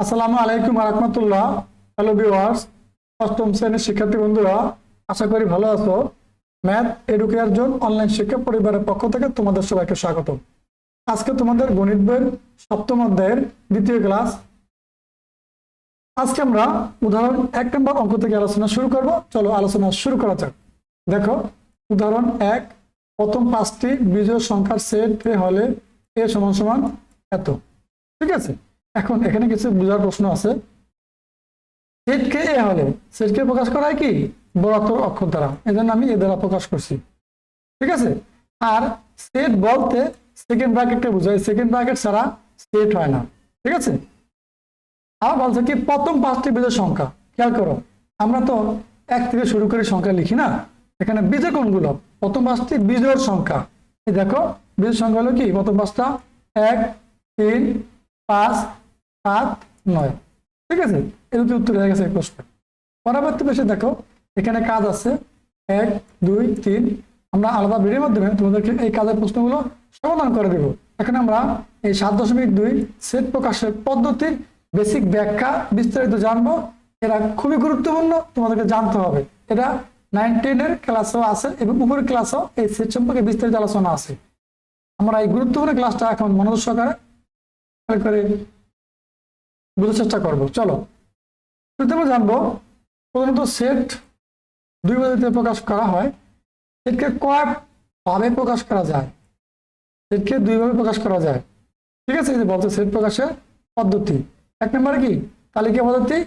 আসসালামু আলাইকুম রহমতুল্লাহ hello viewers অষ্টম শ্রেণির শিক্ষার্থী বন্ধুরা, আশা করি ভালো আছো। ম্যাথ এডুকেয়ার জোন অনলাইন শিক্ষা পরিবারের পক্ষ থেকে তোমাদের সবাইকে স্বাগত আজকে তোমাদের গণিত বইয়ের সপ্তম অধ্যায়ের দ্বিতীয় ক্লাস। আজকে আমরা উদাহরণ এক নম্বর অঙ্ক থেকে আলোচনা শুরু করব। চলো আলোচনা শুরু করা যাক। দেখো, উদাহরণ এক, প্রথম পাঁচটি বিজয় সংখ্যার সেট হলে এ সমান সমান এত। ঠিক আছে? এখন এখানে কিছু বোঝার প্রশ্ন আছে। সেটকে এ হলে সেটকে প্রকাশ করা হয় কি? বড়াত্তর অক্ষর দ্বারা। এই জন্য আমি এ দ্বারা প্রকাশ করছি। ঠিক আছে? আর সেট বলতে সেকেন্ড ব্র্যাকেটকে বোঝায়। সেকেন্ড ব্র্যাকেট ছাড়া সেট হয় না। ঠিক আছে? আর বলছে কি, প্রথম পাঁচটি বিজয় সংখ্যা। খেয়াল করো, আমরা তো এক থেকে শুরু করে সংখ্যা লিখি না? এখানে বীজে কোনগুলো? প্রথম পাঁচটি বিজয়ের সংখ্যা। দেখো বীজের সংখ্যা হলো কি? প্রথম পাঁচটা এক, তিন, পাঁচ সাত নয়। ঠিক আছে? এর দুটি উত্তর হয়ে গেছে প্রশ্ন। পরবর্তী পেশে দেখো, এখানে কাজ আছে। এক, দুই, তিন। আমরা আলাদা ভিডিওর মাধ্যমে তোমাদেরকে এই কাজের প্রশ্নগুলো সমাধান করে দেব। এখন আমরা এই সাত দশমিক দুই সেট প্রকাশের পদ্ধতির বেসিক ব্যাখ্যা বিস্তারিত জানব। এরা খুবই গুরুত্বপূর্ণ, তোমাদেরকে জানতে হবে। এটা নাইন টেনের ক্লাসও আছে এবং উপরের ক্লাসও এই সেট সম্পর্কে বিস্তারিত আলোচনা আছে। আমরা এই গুরুত্বপূর্ণ ক্লাসটা এখন মনোযোগ সহকারে করে বোঝার চেষ্টা করব, চলো। প্রথমে জানব প্রথমত সেট দুই পদ্ধতিতে প্রকাশ করা হয়। সেটকে কয়েক ভাবে প্রকাশ করা যায়। সেটকে দুইভাবে প্রকাশ করা যায়। ঠিক আছে যে বলছে সেট প্রকাশের পদ্ধতি। এক নম্বরে কি? তালিকা পদ্ধতি?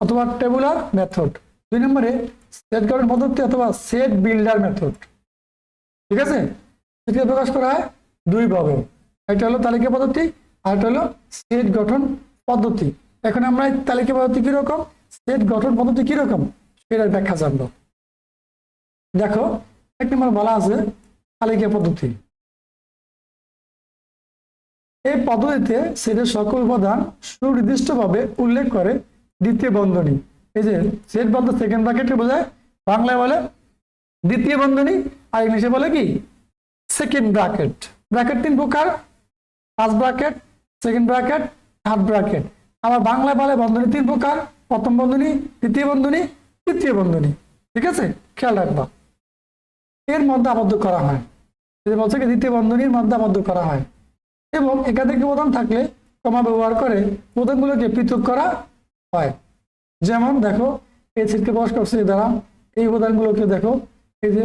অথবা টেবুলার মেথড দুই নম্বরে সেট গঠন পদ্ধতি অথবা সেট বিল্ডার মেথড ঠিক আছে? সেটকে প্রকাশ করা হয় দুইভাবে একটা হলো তালিকা পদ্ধতি? আর একটা হলো সেট গঠন পদ্ধতি। এখন আমরা তালিকা পদ্ধতি কীরকম সেট গঠন পদ্ধতি কীরকম সেটার ব্যাখ্যা জানব। দেখো, এক নম্বর বলা আছে তালিকা পদ্ধতি। এই পদ্ধতিতে সেটের সকল উপাদান সুনির্দিষ্টভাবে উল্লেখ করে দ্বিতীয় বন্ধনী। এই যে, সেট বলতে সেকেন্ড ব্র্যাকেটকে বোঝায়, বাংলায় বলে দ্বিতীয় বন্ধনী, আর ইংলিশে বলে কি? সেকেন্ড ব্র্যাকেট ব্র্যাকেট তিন প্রকার first bracket second bracket third bracket আবার বাংলায় বলে বন্ধনী তিন প্রকার। প্রথম বন্ধনী, দ্বিতীয় বন্ধনী, তৃতীয় বন্ধনী। ঠিক আছে? খেয়াল রাখবা। এর মধ্যে আবদ্ধ করা হয়। বলছে কি, দ্বিতীয় বন্ধনীর মধ্যে আবদ্ধ করা হয়। এবং একাধিক উপাদান থাকলে কমা ব্যবহার করে উপাদানগুলোকে পৃথক করা হয়। যেমন দেখো, এই সিটকে বস করছে দ্বারা এই উপাদানগুলোকে দেখো, এই যে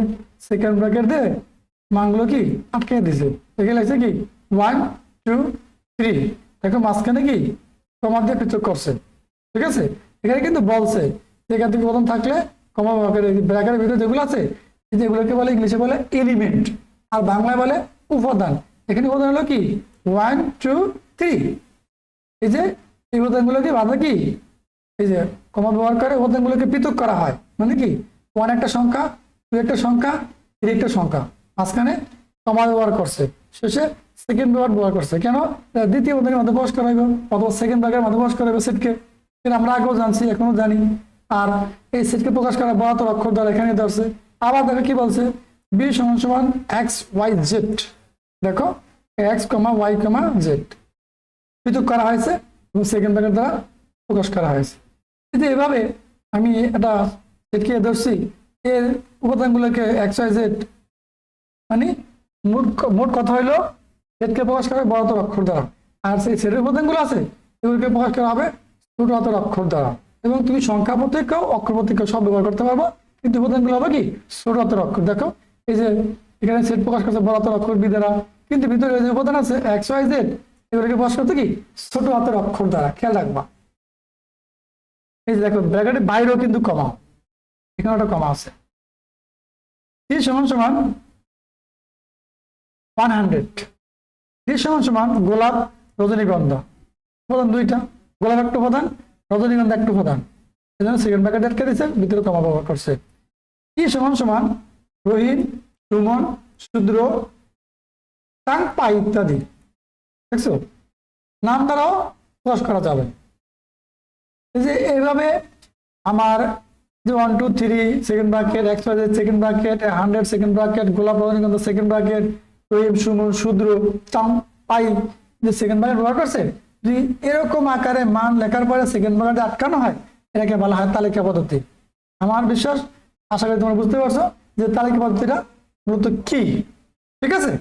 সেকেন্ড ব্র্যাকেট দিয়ে মানগুলো কি, আটকে দিছে। এখানে লাগছে কি? ওয়ান টু থ্রি দেখো মাঝখানে কি? কমা দিয়ে পৃথক করছে। ঠিক আছে? এখানে কিন্তু বলছে যে একাধিক উপাদান থাকলে কমা ভিতরে যেগুলো আছে, এই যে এগুলোকে বলে, ইংলিশে বলে এলিমেন্ট আর বাংলায় বলে উপাদান। এখানে উপাদান হলো কি? ওয়ান টু থ্রি এই যে এই উপাদানগুলোকে বাধা কি? এই যে কমা ব্যবহার করে উপাদানগুলোকে পৃথক করা হয়। মানে কি? ওয়ান একটা সংখ্যা টু একটা সংখ্যা থ্রি একটা সংখ্যা। মাঝখানে কমা ব্যবহার করছে। শেষে সেকেন্ড ব্যবহার ব্যবহার করছে। কেন? দ্বিতীয় উপাদানের মধ্যে প্রকাশ করা হইব, অথবা সেকেন্ড ভাগের মধ্যে প্রকাশ করা হইব সেটকে। এটা আমরা আগেও জানছি, এখনও জানি। আর এই সেটকে প্রকাশ করা বরাতর অক্ষর দ্বারা এখানে ধরছে আবার দেখো কি বলছে? বি সমান সমান এক্স, ওয়াই, জেড। দেখো, X comma, Y comma, Z. পৃথক করা হয়েছে এবং সেকেন্ড ব্র্যাকেট দ্বারা প্রকাশ করা হয়েছে। কিন্তু এভাবে আমি এটা সেটকে ধরছি, এর উপাদানগুলোকে এক্স, ওয়াই, জেড। মানে মোট মোট কথা হইল? সেটকে প্রকাশ করা হবে বড়তর অক্ষর দ্বারা। আর সেই সেটের উপাদানগুলো আছে, এগুলোকে প্রকাশ করা হবে ছোট হাতের অক্ষর দ্বারা। এবং তুমি সংখ্যা প্রতীকেও অক্ষর প্রতীকেও সব ব্যবহার করতে পারব। কিন্তু উপাদানগুলো হবে কি? ছোট হাতের অক্ষর দেখো, এই যে এখানে সেট প্রকাশ করছে বড় হাতের অক্ষর বি দ্বারা কিন্তু ভিতরে যে উপাদান আছে এক্স ওয়াই জেড এগুলোকে প্রকাশ করতে কি? ছোট হাতের অক্ষর দ্বারা। খেয়াল রাখবা। এই যে দেখো ব্র্যাকেটের বাইরেও কিন্তু কমা। এখানে একটা কমা আছে। ই সমান সমান ওয়ান হান্ড্রেড ই সমান সমান গোলাপ রজনীগন্ধা। উপাদান দুইটা, গোলাপ একটা উপাদান রজনীগন্ধা একটা উপাদান এই জন্য সেকেন্ড ব্র্যাকেট আটকে দিয়েছে ভিতরে কমা ব্যবহার করছে। ই সমান সমান রহিম সুমন, শূদ্র টাং পাই ইত্যাদি। দেখছ? নাম দ্বারাও প্রকাশ করা যাবে। এই যে এইভাবে আমার যে one two three second bracket x y second bracket hundred second bracket গোলাপ রজনীগন্ধা সেকেন্ড ব্র্যাকেট রহিম সুমন, শূদ্র চাং পাই, যে সেকেন্ড ব্র্যাকেট ব্যবহার করছে, যদি এরকম আকারে মান লেখার পরে সেকেন্ড ব্র্যাকেটে আটকানো হয়, এটাকে বলা হয় তালিকা পদ্ধতি। আমার বিশ্বাস, আশা করি তোমরা বুঝতে পারছ যে তালিকা পদ্ধতিটা মূলত কি। ঠিক আছে?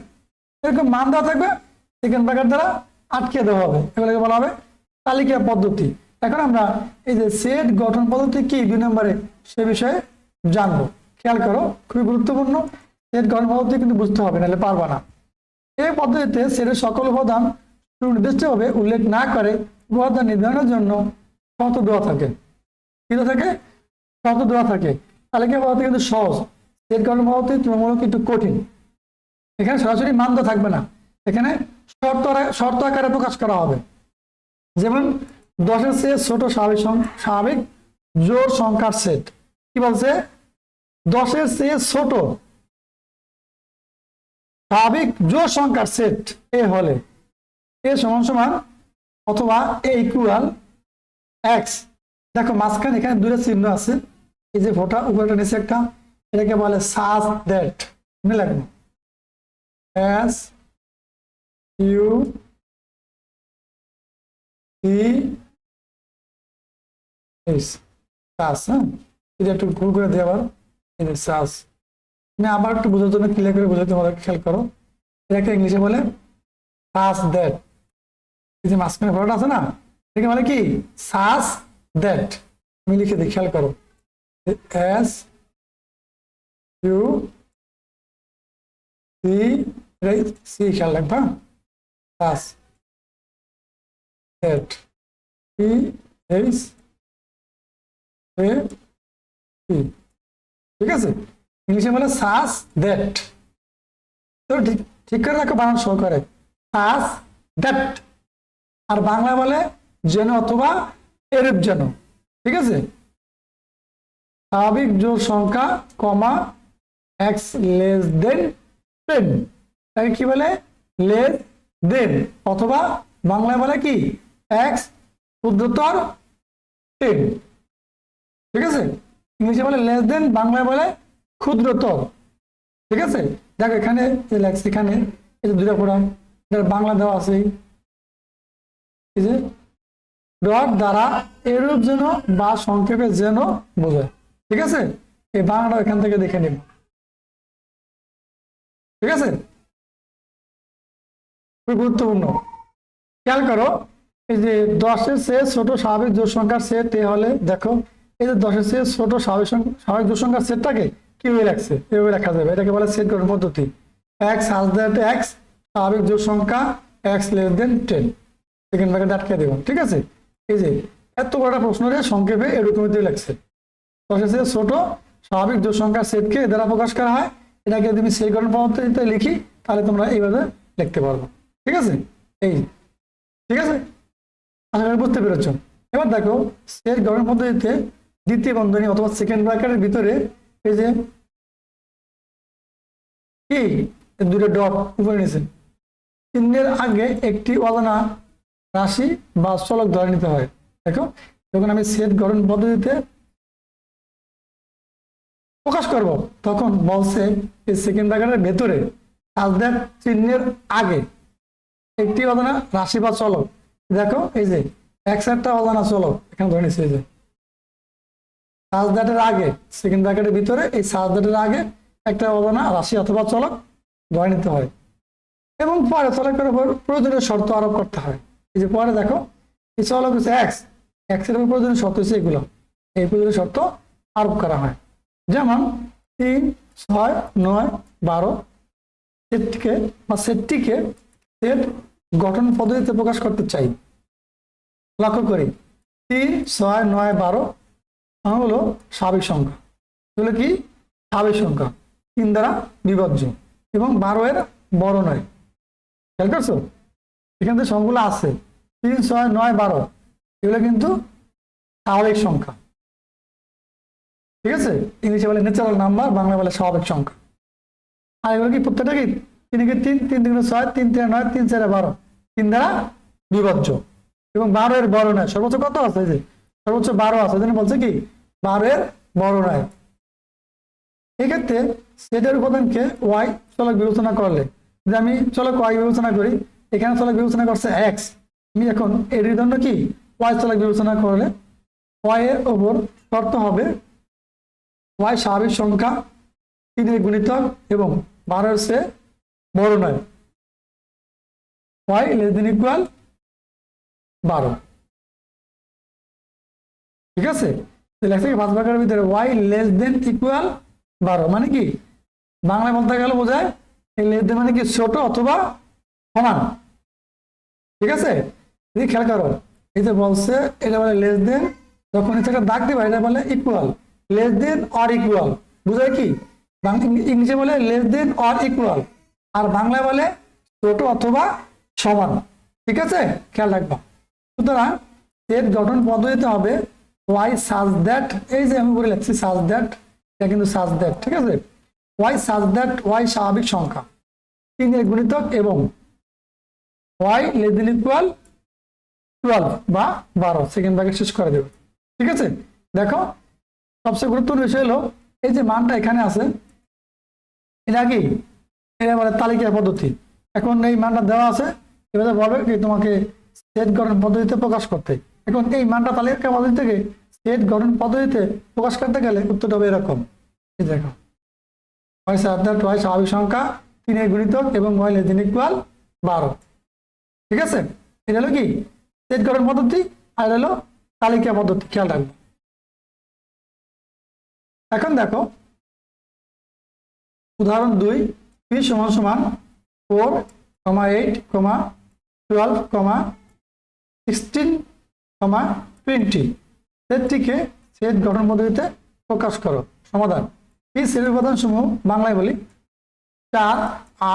এরকম মান দেওয়া থাকবে সেকেন্ড ব্র্যাকেট দ্বারা আটকে দেওয়া হবে। এগুলোকে বলা হবে তালিকা পদ্ধতি। এখন আমরা এই যে সেট গঠন পদ্ধতি কি, দুই নম্বরে সে বিষয়ে জানব। খেয়াল করো, খুবই গুরুত্বপূর্ণ। সেট পদ্ধতি কিন্তু বুঝতে হবে, নাহলে পারবা না। এই পদ্ধতিতে সেটের সকল উপাদান সুনির্দিষ্টভাবে উল্লেখ না করে উপাদান নির্ধারণের জন্য শর্ত দেওয়া থাকে। কি দেওয়া থাকে? শর্ত দেওয়া থাকে। তালিকা পদ্ধতি কিন্তু সহজ। সেট পদ্ধতি তুলনামূলক একটু কঠিন। এখানে সরাসরি মান দেওয়া থাকবে না। এখানে শর্ত শর্ত আকারে প্রকাশ করা হবে। যেমন দশের চেয়ে ছোট স্বাভাবিক স্বাভাবিক জোর সংখ্যার সেট। কি বলছে? দশের চেয়ে ছোট স্বাভাবিক জোর সংখ্যার সেট এ হলে এ সমান সমান অথবা এ ইকুয়াল এক্স দেখো মাঝখানে এখানে দুটো চিহ্ন আছে। এই যে ফোটা উপরে নিচে একটা, এটাকে বলে সাজ দ্যাট মনে লাগবে এস ইউ সাস হ্যাঁ? এটা একটু ভুল করে দিয়ে আবার। সাস আমি আবার একটু বোঝার জন্য ক্লিয়ার করে বোঝাতে তোমাদের খেয়াল করো। এটাকে ইংলিশে বলে সাস দ্যাট এই যে মাঝখানে ফটোটা আছে না, এটাকে বলে কি? সাস দ্যাট আমি লিখে দিই, খেয়াল করো। এস ইউ সি সি খেয়াল রাখবা সাস দ্যাট ই এইচ এ ঠিক আছে? ইংলিশে বলে সাস দ্যাট। তো ঠিক ঠিক করে রাখো, বানান শো করে। সাস দ্যাট। আর বাংলা বলে যেন অথবা এরূপ যেন। ঠিক আছে? স্বাভাবিক জোর সংখ্যা, comma, X less than ten. তাকে কি বলে? Less than. অথবা বাংলায় বলে কি? এক্স ক্ষুদ্রতর টেন। ঠিক আছে? ইংলিশে বলে লেস দেন, বাংলায় বলে ক্ষুদ্রতর ঠিক আছে? দেখো, এখানে এখানে দুটা এটার বাংলা দেওয়া আছে। ডট দ্বারা এরূপ যেন বা সংক্ষেপে যেন বোঝায়। ঠিক আছে? এই বাংলাটা এখান থেকে দেখে নিব। ঠিক আছে? খুবই গুরুত্বপূর্ণ। খেয়াল করো, এই যে দশের চেয়ে ছোট স্বাভাবিক জোর সংখ্যার সেট হলে দেখো, এই যে দশের চেয়ে ছোট স্বাভাবিক সং- স্বাভাবিক জোর সংখ্যার সেটটাকে কীভাবে রাখছে? এভাবে রাখা যাবে। এটাকে বলে সেট গঠন পদ্ধতি। এক্স হাজ দ্যাট এক্স স্বাভাবিক জোর সংখ্যা X less than ten second bracket আটকে দেবো। ঠিক আছে? এই যে, এত বড় প্রশ্নটা সংক্ষেপে এরকমই লাগছে দশের ছোট, স্বাভাবিক জোর সংখ্যার সেটকে দ্বারা প্রকাশ করা হয়? এটাকে যদি সেই গঠন পদ্ধতিতে লিখি, তাহলে তোমরা এইভাবে লিখতে পারব। ঠিক আছে? এই ঠিক আছে? আশা করি বুঝতে পেরেছ। এবার দেখো, সেট গঠন পদ্ধতিতে দ্বিতীয় বন্ধনী অথবা সেকেন্ড ব্র্যাকেটের ভিতরে এই যে, কি? দুটো ডট উপরে নিচে চিহ্নের আগে একটি অজানা রাশি বা চলক ধরে নিতে হয়। দেখো, যখন আমি সেট গঠন পদ্ধতিতে প্রকাশ করব, তখন বলছে এই সেকেন্ড ব্র্যাকেটের ভেতরে আলদার চিহ্নের আগে একটি অজানা রাশি বা চলক। দেখো, এই যে, এক একটা অজানা চলক, এখানে ধরে নিচ্ছে এই যে। সাজদাটের আগে সেকেন্ড ব্র্যাকেটের ভিতরে এই সাজদাটের আগে একটা অজানা রাশি অথবা চলক ধরে নিতে হয়। এবং পরে চলকের উপর প্রয়োজনীয় শর্ত আরোপ করতে হয়। এই যে পরে দেখো, এই চলক হচ্ছে এক্স এক্সের উপর প্রয়োজনীয় শর্ত হচ্ছে এগুলো। এই প্রয়োজনীয় শর্ত আরোপ করা হয়। যেমন তিন, ছয়, নয়, বারো, সেটটিকে বা সেটটিকে সেট গঠন পদ্ধতিতে প্রকাশ করতে চাই। লক্ষ্য করি, তিন, ছয়, নয়, বারো হলো স্বাভাবিক সংখ্যা। এগুলো কি? স্বাভাবিক সংখ্যা। তিন দ্বারা বিভাজ্য এবং বারো এর বড় নয়। খেয়াল করছ? এখানে যে সংখ্যাগুলো আছে। তিন, ছয়, নয়, বারো। এগুলো কিন্তু স্বাভাবিক সংখ্যা। ঠিক আছে? ইংলিশে বলে ন্যাচারাল নাম্বার বাংলা বলে স্বাভাবিক সংখ্যা। আর এগুলো কি প্রত্যেকটা কি? তিন কি তিন তিন তিন ছয়, তিন তিন নয়, তিন চারে বারো। তিন দ্বারা বিভাজ্য এবং বারো এর বড় নয়। সর্বোচ্চ কত আছে? যে সর্বোচ্চ বারো আছে। বলছে কি? বারো এর বড় নয় এক্ষেত্রে সেটের উপাদানকে ওয়াই চলক বিবেচনা করলে, যে আমি চলক ওয়াই বিবেচনা করি, এখানে চলক বিবেচনা করছে এক্স আমি এখন এটির জন্য কি? ওয়াই চালাক বিবেচনা করলে ওয়াই এর ওপর শর্ত হবে ওয়াই স্বাভাবিক সংখ্যা তিনের গুণিতক এবং বারোর সে বড় নয়। ওয়াই লেস দেন ইকুয়াল বারো। ঠিক আছে? লেখা পাঁচ ভাগের ভিতরে ওয়াই লেস দেন ইকুয়াল বারো। মানে কি? বাংলায় বলতে গেলে বোঝায় লেস দেন মানে কি ছোট অথবা সমান। ঠিক আছে? যদি খেয়াল করো, এই যে বলছে, এটা বলে লেস দেন যখন এটা দাগ দিবা, এটা বলে equal less than or equal বুঝায় কি? ইংলিশে বলে লেস দেন অর ইকুয়াল আর বাংলায় বলে ছোট অথবা সমান। ঠিক আছে? খেয়াল রাখবা। সুতরাং এর গঠন পদ্ধতিতে হবে ওয়াই সাজ দ্যাট এই যে আমি বলে লিখছি সাজ দ্যাট এটা কিন্তু সাজ দ্যাট ঠিক আছে? ওয়াই সাজ দ্যাট ওয়াই স্বাভাবিক সংখ্যা? তিনের গুণিতক এবং Y less than equal twelve বা বারো সেকেন্ড ব্র্যাকেট শেষ করে দেবে। ঠিক আছে? দেখো, সবচেয়ে গুরুত্বপূর্ণ বিষয় হলো, এই যে মানটা এখানে আছে, এটা কি? এটা বলে তালিকা পদ্ধতি। এখন এই মানটা দেওয়া আছে, এবারে বলবে কি তোমাকে সেট গঠন পদ্ধতিতে প্রকাশ করতে। এখন এই মানটা তালিকা পদ্ধতি থেকে সেট গঠন পদ্ধতিতে প্রকাশ করতে গেলে উত্তরটা হবে এরকম। দেখো। ওয়াই সাত ওয়াই স্বাভাবিক সংখ্যা তিনের গুণিতক এবং ওয়াই লেস দেন ইকুয়াল বারো। ঠিক আছে? এটা হলো কি? সেট গঠন পদ্ধতি আর হলো তালিকা পদ্ধতি। খেয়াল রাখব। এখন দেখো, উদাহরণ দুই পি সমান সমান four comma eight comma twelve comma sixteen comma twenty সেটটিকে set গঠন পদ্ধতিতে প্রকাশ করো। সমাধান। এই সেটের উপাদান সমূহ বাংলায় বলি চার,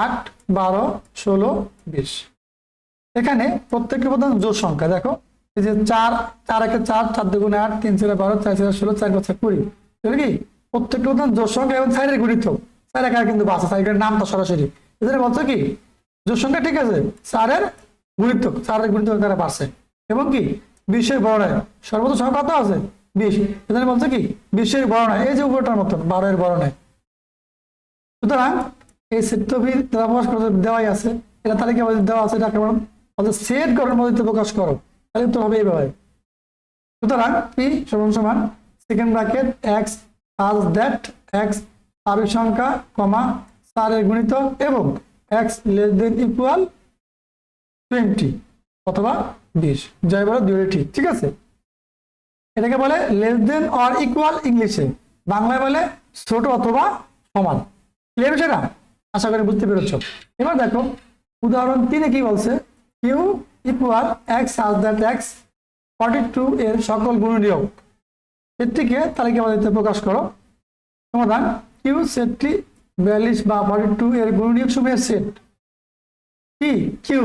আট, বারো, ষোলো, বিশ। এখানে প্রত্যেকটি উপাদান জোর সংখ্যা। দেখো, এই যে চার চার একে চার চার দুগুণে আট, তিন ছেলে বারো, চার ছেলে ষোলো, চার পাঁচে কুড়ি। বুঝলে কি? প্রত্যেকটি উপাদান জোর সংখ্যা এবং সাইডের গুণিত। স্যার একা কিন্তু বাসা সাইডের নামটা সরাসরি। এদের বলছো কি? জোর সংখ্যা ঠিক আছে স্যারের গুণিত স্যারের গুণিত আকারে পারছে এবং কি? বিশের বর্ণায় সর্বোচ্চ সংখ্যা কত আছে, বিশ। এদের বলছে কি বিশের বর্ণায় এই যে উপরটার মতন, বারো এর বর্ণায় সুতরাং এই সেট্টভির দ্বারা প্রকাশ করতে দেওয়াই আছে এটা তালিকা দেওয়া আছে এটা কেমন অর্থাৎ সেট গঠন মধ্যে প্রকাশ করো, তাহলে তো হবে এইভাবে সুতরাং পি সমান সমান second bracket X as that X স্বাভাবিক সংখ্যা কমা চারের গুণিত এবং X less than equal twenty অথবা বিশ। জয় বলো দুইটাই ঠিক ঠিক আছে? এটাকে বলে লেস দেন অর ইকুয়াল ইংলিশে বাংলায় বলে ছোট অথবা সমান। ক্লিয়ার সেটা আশা করি বুঝতে পেরেছ। এবার দেখো, উদাহরণ তিনে কি বলছে? Q equal X as that X forty two এর সকল গুণনীয়ক সেটটিকে তালিকা পদ্ধতিতে প্রকাশ করো? সমাধান কিউ সেটটি বিয়াল্লিশ বা ফর্টি টু এর গুণনীয়ক সমূহের সেট কি কিউ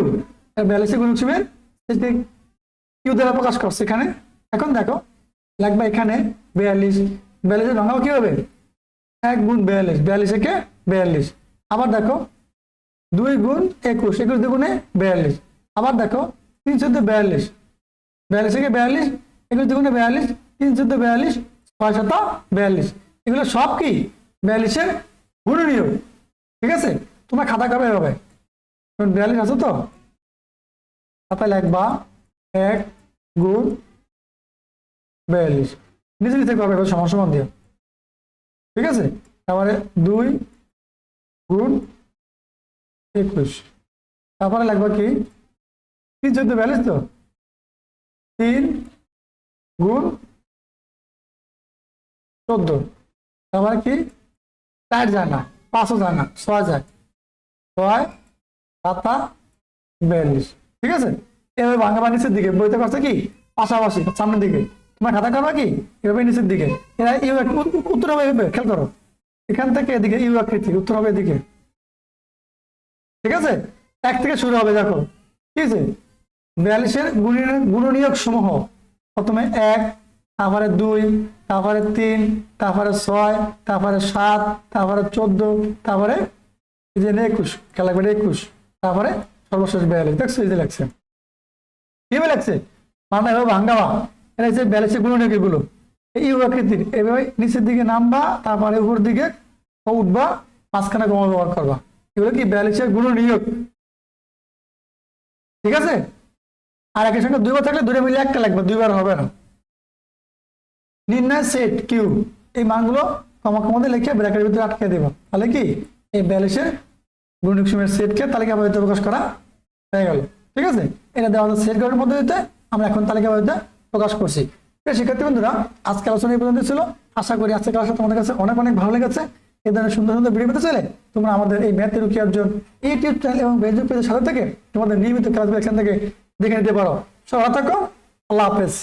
বিয়াল্লিশের গুণনীয়ক সেটকে কিউ দ্বারা প্রকাশ করছে এখানে। এখন দেখো, লাগবে এখানে বিয়াল্লিশ। বিয়াল্লিশের রঙাও কি হবে? এক গুণ বিয়াল্লিশ। বিয়াল্লিশ একে বিয়াল্লিশ। আবার দেখো, দুই গুণ একুশ। একুশ দুগুণে বিয়াল্লিশ। আবার দেখো, তিন চোদ্দ বিয়াল্লিশ। বিয়াল্লিশ থেকে বিয়াল্লিশ, একুশ দুগুণে বিয়াল্লিশ, তিন চোদ্দ বিয়াল্লিশ, ছয় শত বিয়াল্লিশ। এগুলো সব কি? বিয়াল্লিশের গুণনীয়। ঠিক আছে? তোমার খাতা কবে হবে? বিয়াল্লিশ আছে তো? খাতায় লিখবা এক গুণ বিয়াল্লিশ। নিচে নিচে করবে এবার সমান সমান দিও ঠিক আছে? তারপরে দুই গুণ একুশ। তারপরে লাগবে কি? তিন চোদ্দ বিয়াল্লিশ তো? তিন গুণ চোদ্দ। তারপরে কি? চার যায় না, পাঁচও যায় না, ছয় যায়। ছয় সাতা বিয়াল্লিশ। ঠিক আছে? এভাবে ভাঙা বা নিচের দিকে, বইতে পারছে কি? পাশাপাশি, সামনের দিকে। তোমার খাতা করবা কি? এভাবে নিচের দিকে। এরা ইউ উত্তর হবে এভাবে, খেয়াল করো। এখান থেকে এদিকে ইউ আকৃতি উত্তর হবে এদিকে। ঠিক আছে? এক থেকে শুরু হবে, দেখো। ঠিক আছে? বিয়াল্লিশের গুণনীয়ক সমূহ। প্রথমে এক, তারপরে দুই, তারপরে তিন, তারপরে ছয়, তারপরে সাত, তারপরে চোদ্দ, তারপরে একুশ খেলা করে একুশ, তারপরে সর্বশেষ বিয়াল্লিশ। দেখছ এই যে লাগছে কীভাবে লাগছে? মানে এভাবে ভাঙ্গাবা এটা হচ্ছে বিয়াল্লিশের গুণনীয়ক এগুলো? এই আকৃতির এভাবে নিচের দিকে নামবা, তারপরে উপর দিকে উঠবা, মাঝখানে কমা ব্যবহার করবা। এগুলো কি বিয়াল্লিশের গুণনীয়ক ঠিক আছে? আর একের সঙ্গে দুইবার থাকলে দুটো মিলে একটা লাগবে, দুইবার হবে না। নির্ণয় সেট কিউ এই মানগুলো কমা কমাতে লিখে ব্র্যাকেটের ভিতরে আটকে দেব। তাহলে কি? এই ব্যালেন্সের গুণিক সেটকে প্রকাশ করা হয়ে গেল। ঠিক আছে? এটা দেওয়া সেট পদ্ধতিতে। আমরা এখন প্রকাশ করছি। শিক্ষার্থী বন্ধুরা আজকে আলোচনা এই পর্যন্ত ছিল। আশা করি আজকে তোমাদের কাছে অনেক অনেক ভালো লেগেছে। এই ধরনের সুন্দর সুন্দর ভিডিও পেতে চাইলে তোমরা আমাদের এই math rookie Arjan YouTube channel এবং ফেসবুক পেজের সাথে থেকে তোমাদের নিয়মিত ক্লাসগুলো এখান থেকে দেখে নিতে পারো। সবাই থাকো। আল্লাহ হাফেজ।